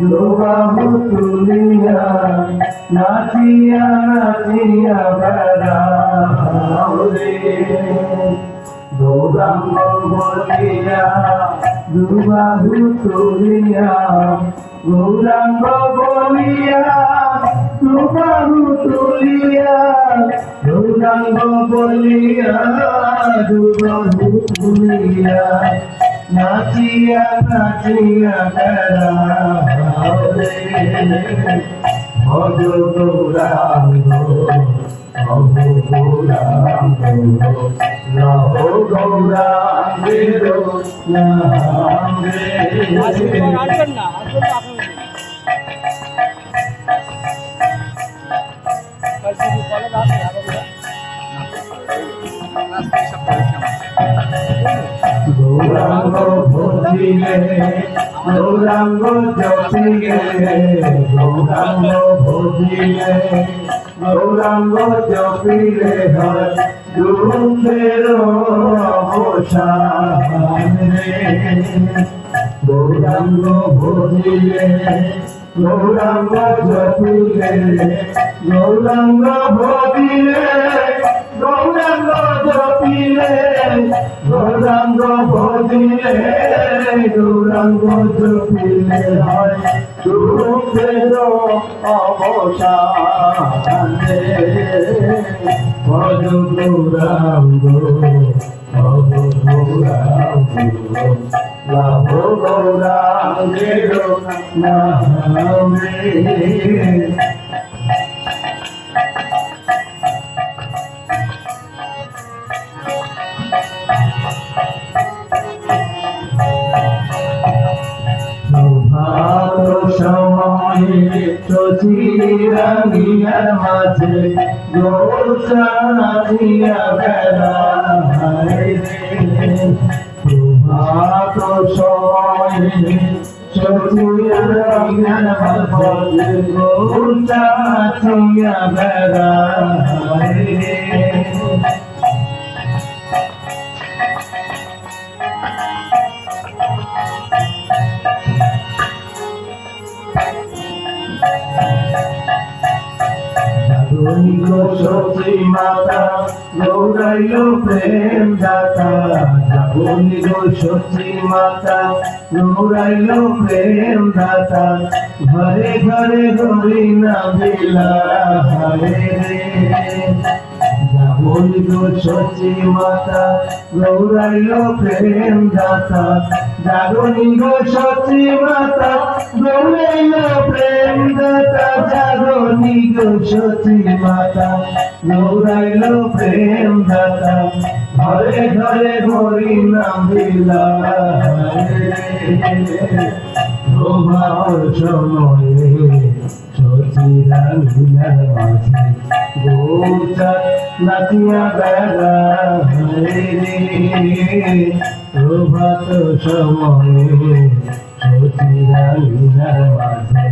দুবাহু তুলিয়া নাচিয়া নাচিয়া বেড়াও রে গৌরাঙ্গ বলিয়া দুবাহু তুলিয়া গৌরাঙ্গ বলিয়া দুবাহু তুলিয়া গৌরাঙ্গ বলিয়া দুবাহু তুলিয়া নাচিয়া নাচিয়া বেড়াও রে ভজ গৌরাঙ্গ ভজিলে, গৌরাঙ্গ জপিলে গৌরাঙ্গ ভজিলে, গৌরাঙ্গ জপিলে হয় দুঃখের অবসান গৌরাঙ্গ ভজিলে গৌরাঙ্গ জপিলে গৌরাঙ্গ গৌরাঙ্গ জপিলে গৌরাঙ্গ ভজিলে গৌরাঙ্গ জপিলে হয় দুঃখের অবসান ভজ গৌরাঙ্গ ভজ গৌরাঙ্গ লাভ গৌরাঙ্গের নামে সময়ে চচিরাঙ্গিয়ার মাঝে গৌচানিয়া বেড়ায় রে প্রভাত সময়ে চচিরাঙ্গিয়ার মাঝে জাগনিক সতী মাতা গৌরাইল প্রেম দাতা জাগনিক সতী মাতা গৌরাইল প্রেম দাতা ঘরে ঘরে না হরে জাগনিক সতী মাতা গৌরাইল প্রেম দাতা জাগনিক সতী মাতা গৌরাইল প্রেম দাতা জাগনিক সতী মাতা গৌরাইল প্রেম দাতা। ঘরে ঘরে হরি নাম মাঝে গৌচার নাচিয়া বেড়া প্রভাত সময়ে সচিরাঙ্গিনার মাঝে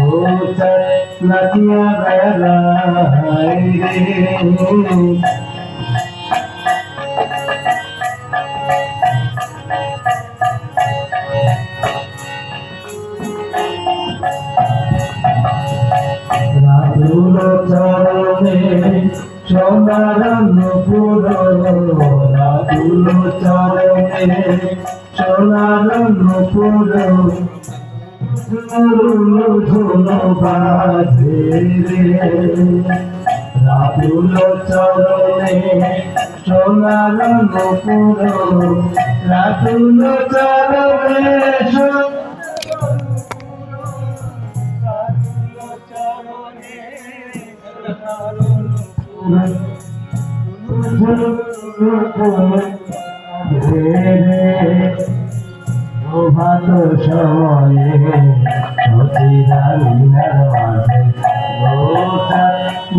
গৌচার নাচিয়া বেড়া রে সোনার নুপুর চরণে সোনার নুপুর ধুন বাজে রে। রাতুল চরণে সোনার নুপুর রাতুল চরণে প্রভাত সময়ে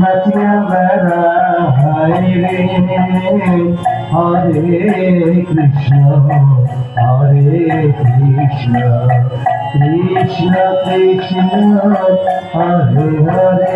নাচিয়া বেড়া হরে কৃষ্ণ হরে কৃষ্ণ কৃষ্ণ কৃষ্ণ হরে হরে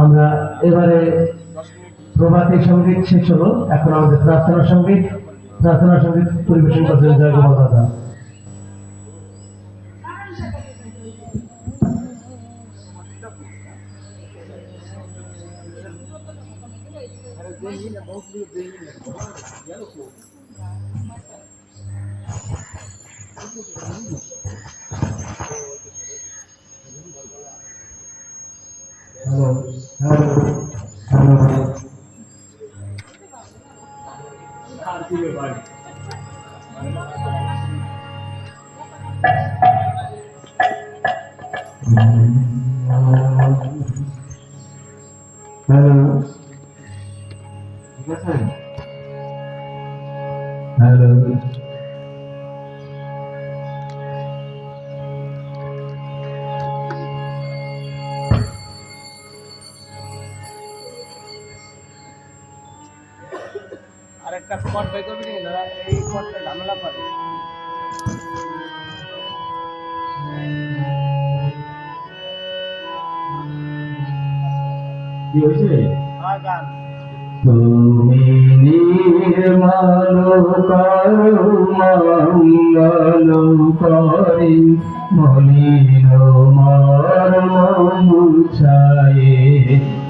আমরা এবারে প্রভাতিক সংগীত শেষ হলো। এখন আমাদের প্রার্থনা সংগীত। প্রার্থনা সংগীত পরিবেশন করছেন জয় দাদা। mostly being yellow clothes. Hello, hello, hello. Can't see your body. Mm-hmm. আর একটা স্পট বাই করবি না এই স্পটটা ঝামেলা গান তুমি নির্মল করো। মঙ্গল করি মর্ম মুছায়ে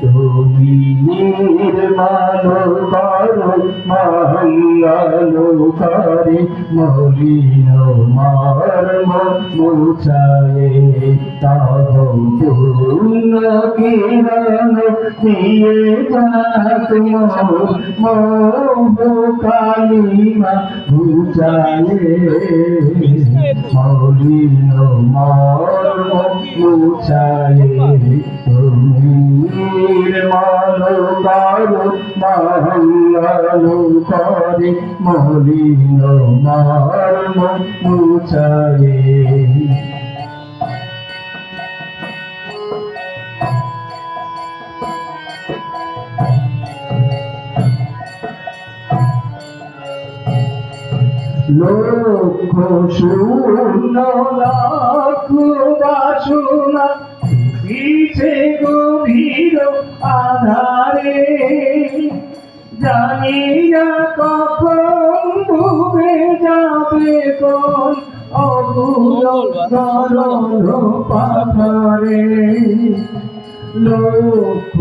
তুমি নির্মল করি মলিন মর্ম মুছায়ে কালিমা বুঝায়ে মলিন মর্ম মুছায়ে তুমি নির্মল করো মঙ্গল করে মলিন মর্ম মুছায়ে লক্ষ শূন্য লাখ বাসনা পিছে গভীর আধারে জানি কখন ডুবে যাবে কোন অগুল লক্ষ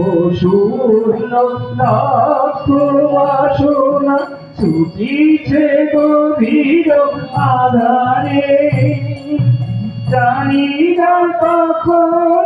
শূন্য ছুটিছে গভীর আধারে জানি না কখন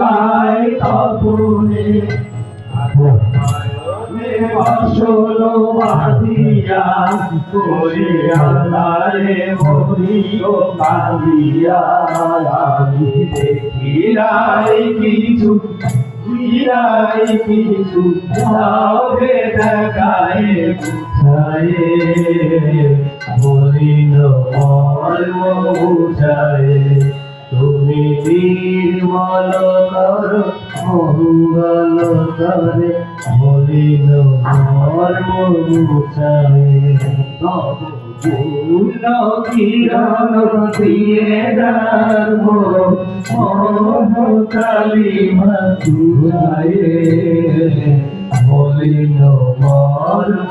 কায় কবরে আসলো বাদিয়া করে আল্লাহরে মরিও কাঁদিয়া আমি দেখিলাই কিছু বিরাই কিছু যাবে দেখায় বুঝায়ে বলিল মর্ম বুঝায়ে তুমি নির্মল কর মঙ্গল করে। বলিল পূর্ণ কিরণ দিয়ে ধর্ম মহাকালী মাতুরায়ে বলিল মর্ম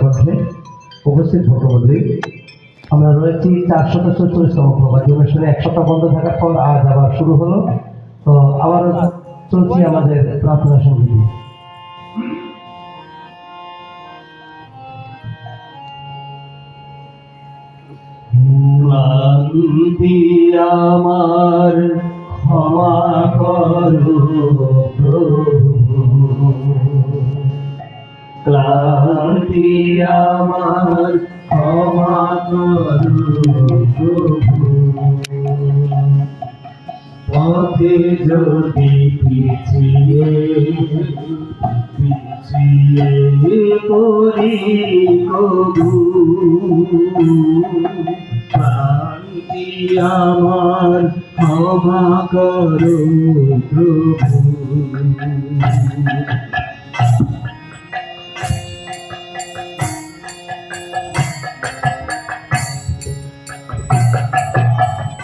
কণ্ঠে উপস্থিত আমরা রয়েছি অনুষ্ঠানে এক সপ্তাহ বন্ধ থাকার পর আজ আবার শুরু হলো। তো চলছি আমাদের প্রার্থনা সংগীত আমার ক্ষমা করো প্রভু। ক্লান্তি আমার ক্ষমা করো পথে যদি পিছিয়ে পিছিয়ে পড়ি আমার ক্ষমা করো প্রভু।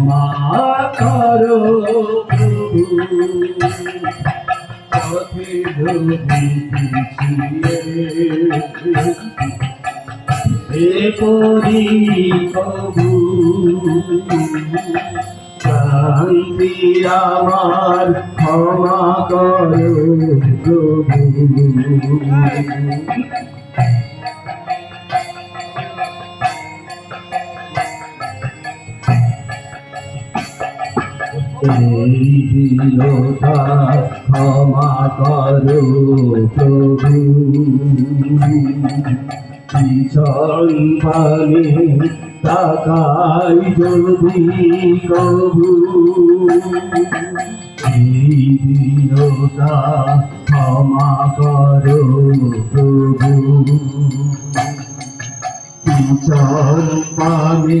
ক্ষমা করো পথে পরি কবু শান্তি আমার ক্ষমা করো প্রভু। ক্ষমা করো প্রভু ভীষণ পানে তাকাই যদি বিরোধা ক্ষমা করো প্রভু চল পানে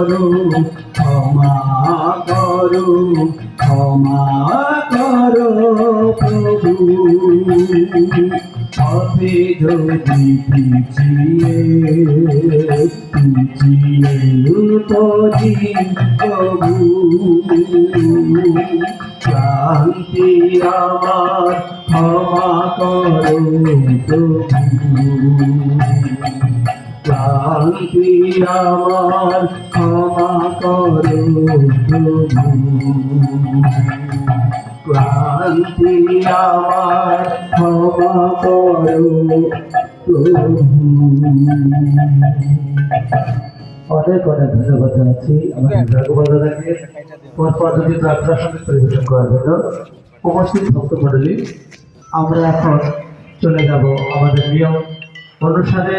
করো, ক্ষমা করো ক্ষমা করো প্রভু। পথে যদি পিছিয়ে পিছিয়ে পড়ি প্রভু। শান্তি আমার, ক্ষমা করো প্রভু। শান্তি আমার ক্ষমা করো প্রভু আমার ক্ষমা করো অনেক অনেক ধন্যবাদ জানাচ্ছি আমাদের জগবদাদাকে পর পদ্ধতি প্রার্থনা সঙ্গে পরিবেশন করার জন্য। উপস্থিত ভক্ত মন্ডলী আমরা এখন চলে যাব আমাদের নিয়ম অনুষ্ঠানে